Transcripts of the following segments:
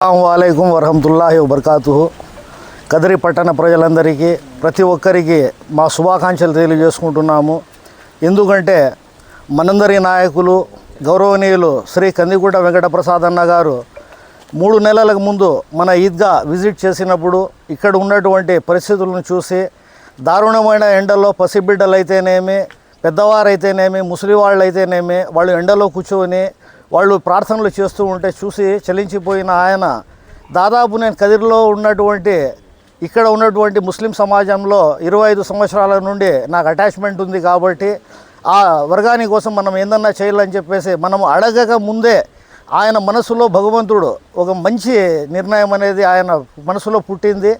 వాలైకుం వరహమతుల్లాహి వబర్కాతు కదిరి పట్టణ ప్రజలందరికీ ప్రతి ఒక్కరికి మా శుభాకాంక్షలు తెలియజేసుకుంటున్నాము. ఎందుకంటే మనందరి నాయకులు గౌరవనీయులు శ్రీ కందిగుట్ట వెంకటప్రసాద్ అన్న గారు మూడు నెలలకు ముందు మన ఈద్గా విజిట్ చేసినప్పుడు ఇక్కడ ఉన్నటువంటి పరిస్థితులను చూసి దారుణమైన ఎండల్లో పసిబిడ్డలు అయితేనేమి పెద్దవారైతేనేమి ముసలి వాళ్ళు అయితేనేమి వాళ్ళు ఎండలో కూర్చొని వాళ్ళు ప్రార్థనలు చేస్తూ ఉంటే చూసి చలించిపోయిన ఆయన దాదాపు నేను కదిరిలో ఉన్నటువంటి ఇక్కడ ఉన్నటువంటి ముస్లిం సమాజంలో ఇరవై ఐదు సంవత్సరాల నుండి నాకు అటాచ్మెంట్ ఉంది కాబట్టి ఆ వర్గాని కోసం మనం ఏందన్నా చేయాలని చెప్పేసి మనం అడగక ముందే ఆయన మనసులో భగవంతుడు ఒక మంచి నిర్ణయం అనేది ఆయన మనసులో పుట్టింది.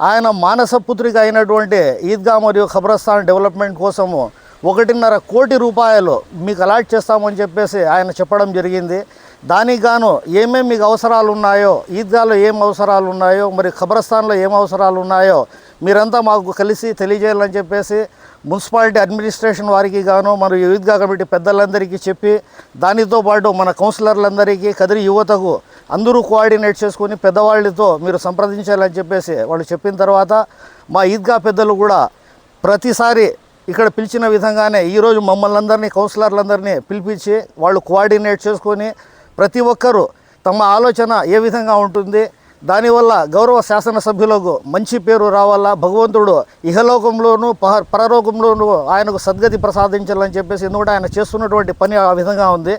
ఆయన మానస పుత్రిక అయినటువంటి ఈద్గా మరియు ఖబరస్థాన్ డెవలప్మెంట్ కోసము ఒకటిన్నర కోటి రూపాయలు మీకు అలాట్ చేస్తామని చెప్పేసి ఆయన చెప్పడం జరిగింది. దానికి గాను ఏమేమి మీకు అవసరాలు ఉన్నాయో ఈద్గాలో ఏం అవసరాలు ఉన్నాయో మరి ఖబరస్థాన్లో ఏం అవసరాలు ఉన్నాయో మీరంతా మాకు కలిసి తెలియజేయాలని చెప్పేసి మున్సిపాలిటీ అడ్మినిస్ట్రేషన్ వారికి గాను మరియు ఈద్గా కమిటీ పెద్దలందరికీ చెప్పి దానితో పాటు మన కౌన్సిలర్లందరికీ కదిరి యువతకు అందరూ కోఆర్డినేట్ చేసుకొని పెద్దవాళ్ళతో మీరు సంప్రదించాలని చెప్పేసి వాళ్ళు చెప్పిన తర్వాత మా ఈద్గా పెద్దలు కూడా ప్రతిసారి ఇక్కడ పిలిచిన విధంగానే ఈరోజు మమ్మల్ని అందరినీ కౌన్సిలర్లందరినీ పిలిపించి వాళ్ళు కోఆర్డినేట్ చేసుకొని ప్రతి ఒక్కరూ తమ ఆలోచన ఏ విధంగా ఉంటుంది దానివల్ల గౌరవ శాసనసభ్యులకు మంచి పేరు రావాలా భగవంతుడు ఇహలోకంలోనూ పహ పరలోకంలోనూ ఆయనకు సద్గతి ప్రసాదించాలని చెప్పేసి ఎందుకంటే ఆయన చేస్తున్నటువంటి పని ఆ విధంగా ఉంది.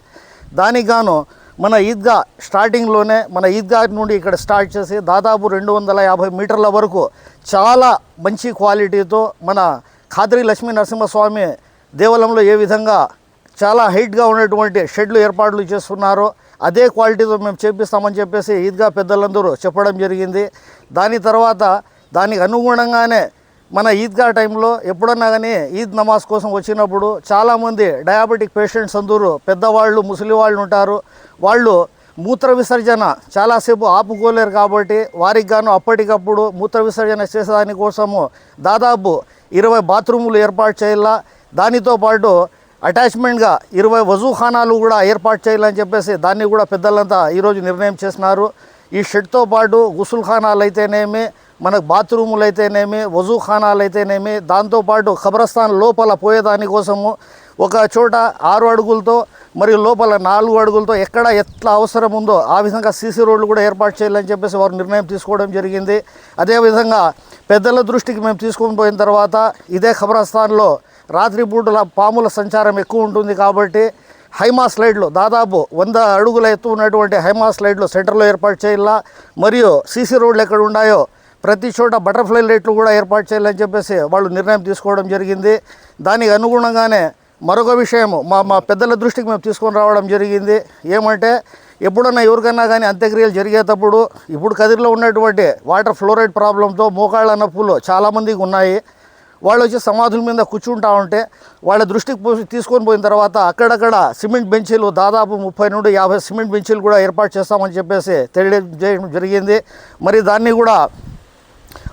దానికి గాను మన ఈద్గా స్టార్టింగ్లోనే మన ఈద్గా నుండి ఇక్కడ స్టార్ట్ చేసి దాదాపు రెండు వందల యాభై మీటర్ల వరకు చాలా మంచి క్వాలిటీతో మన ఖాద్రి లక్ష్మీ నరసింహస్వామి దేవాలయంలో ఏ విధంగా చాలా హైట్గా ఉన్నటువంటి షెడ్లు ఏర్పాట్లు చేస్తున్నారో అదే క్వాలిటీతో మేము చేపిస్తామని చెప్పేసి ఈద్గా పెద్దలందరూ చెప్పడం జరిగింది. దాని తర్వాత దానికి అనుగుణంగానే మన ఈద్గా టైంలో ఎప్పుడన్నా కానీ ఈద్ నమాజ్ కోసం వచ్చినప్పుడు చాలామంది డయాబెటిక్ పేషెంట్స్ అందరూ పెద్దవాళ్ళు ముసలి వాళ్ళు ఉంటారు. వాళ్ళు మూత్ర విసర్జన చాలాసేపు ఆపుకోలేరు కాబట్టి వారికి గాను అప్పటికప్పుడు మూత్ర విసర్జన చేసేదాని కోసము దాదాపు ఇరవై బాత్రూములు ఏర్పాటు చేయాలా? దానితో పాటు అటాచ్మెంట్గా ఇరవై వజూఖానాలు కూడా ఏర్పాటు చేయాలని చెప్పేసి దాన్ని కూడా పెద్దలంతా ఈరోజు నిర్ణయం చేసినారు. ఈ షెడ్తో పాటు గుసుల్ఖానాలు అయితేనేమి మనకు బాత్రూములు అయితేనేమి వజూఖానాలు అయితేనేమి దాంతోపాటు ఖబరస్థాన్ లోపల పోయేదాని కోసము ఒక చోట ఆరు అడుగులతో మరియు లోపల నాలుగు అడుగులతో ఎక్కడ ఎట్లా అవసరం ఉందో ఆ విధంగా సీసీ రోడ్లు కూడా ఏర్పాటు చేయాలని చెప్పేసి వారు నిర్ణయం తీసుకోవడం జరిగింది. అదేవిధంగా పెద్దల దృష్టికి మేము తీసుకొని పోయిన తర్వాత ఇదే ఖబరస్థాన్లో రాత్రిపూటల పాముల సంచారం ఎక్కువ ఉంటుంది కాబట్టి హైమా స్లైడ్లు దాదాపు వంద అడుగుల ఎత్తు ఉన్నటువంటి హైమా స్లైడ్లు సెంటర్లో ఏర్పాటు చేయాలా? మరియు సీసీ రోడ్లు ఎక్కడ ఉన్నాయో ప్రతి చోట బటర్ఫ్లై లైట్లు కూడా ఏర్పాటు చేయాలని చెప్పేసి వాళ్ళు నిర్ణయం తీసుకోవడం జరిగింది. దానికి అనుగుణంగానే మరొక విషయము మా మా పెద్దల దృష్టికి మేము తీసుకొని రావడం జరిగింది. ఏమంటే ఎప్పుడన్నా ఎవరికైనా కానీ అంత్యక్రియలు జరిగేటప్పుడు ఇప్పుడు కదిరిలో ఉన్నటువంటి వాటర్ ఫ్లోరైడ్ ప్రాబ్లంతో మోకాళ్ళ నొప్పులు చాలామందికి ఉన్నాయి. వాళ్ళు వచ్చి సమాధుల మీద కూర్చుంటా ఉంటే వాళ్ళ దృష్టికి పో- తీసుకొని పోయిన తర్వాత అక్కడక్కడ సిమెంట్ బెంచీలు దాదాపు ముప్పై నుండి యాభై సిమెంట్ బెంచీలు కూడా ఏర్పాటు చేస్తామని చెప్పేసి తెలియజేయడం జరిగింది. మరి దాన్ని కూడా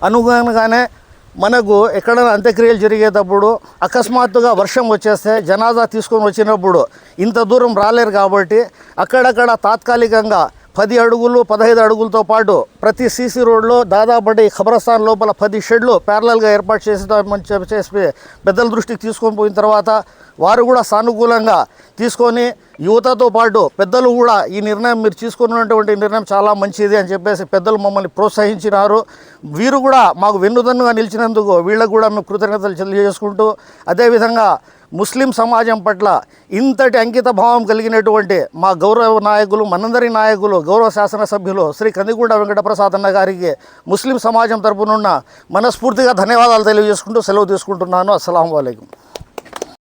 అనుగుణంగానే మనకు ఎక్కడైనా అంత్యక్రియలు జరిగేటప్పుడు అకస్మాత్తుగా వర్షం వచ్చేస్తే జనాజా తీసుకొని వచ్చినప్పుడు ఇంత దూరం రాలేరు కాబట్టి అక్కడక్కడ తాత్కాలికంగా పది అడుగులు పదహైదు అడుగులతో పాటు ప్రతి సీసీ రోడ్లో దాదాపు ఈ ఖబరస్థాన్ లోపల పది షెడ్లు ప్యారలల్గా ఏర్పాటు చేసి చేసి పెద్దల దృష్టికి తీసుకొని పోయిన తర్వాత వారు కూడా సానుకూలంగా తీసుకొని యువతతో పాటు పెద్దలు కూడా ఈ నిర్ణయం మీరు తీసుకున్నటువంటి నిర్ణయం చాలా మంచిది అని చెప్పేసి పెద్దలు మమ్మల్ని ప్రోత్సహించినారు. వీరు కూడా మాకు వెన్నుదన్నుగా నిలిచినందుకు వీళ్ళకు కూడా మేము కృతజ్ఞతలు తెలియజేసుకుంటూ అదేవిధంగా ముస్లిం సమాజం పట్ల ఇంతటి అంకిత భావం కలిగినటువంటి మా గౌరవ నాయకులు మనందరి నాయకులు గౌరవ శాసనసభ్యులు శ్రీ కందిగూడ వెంకటప్రసాద్ అన్న గారికి ముస్లిం సమాజం తరపునున్న మనస్ఫూర్తిగా ధన్యవాదాలు తెలియజేసుకుంటూ సెలవు తీసుకుంటున్నాను. అస్సలం అయికం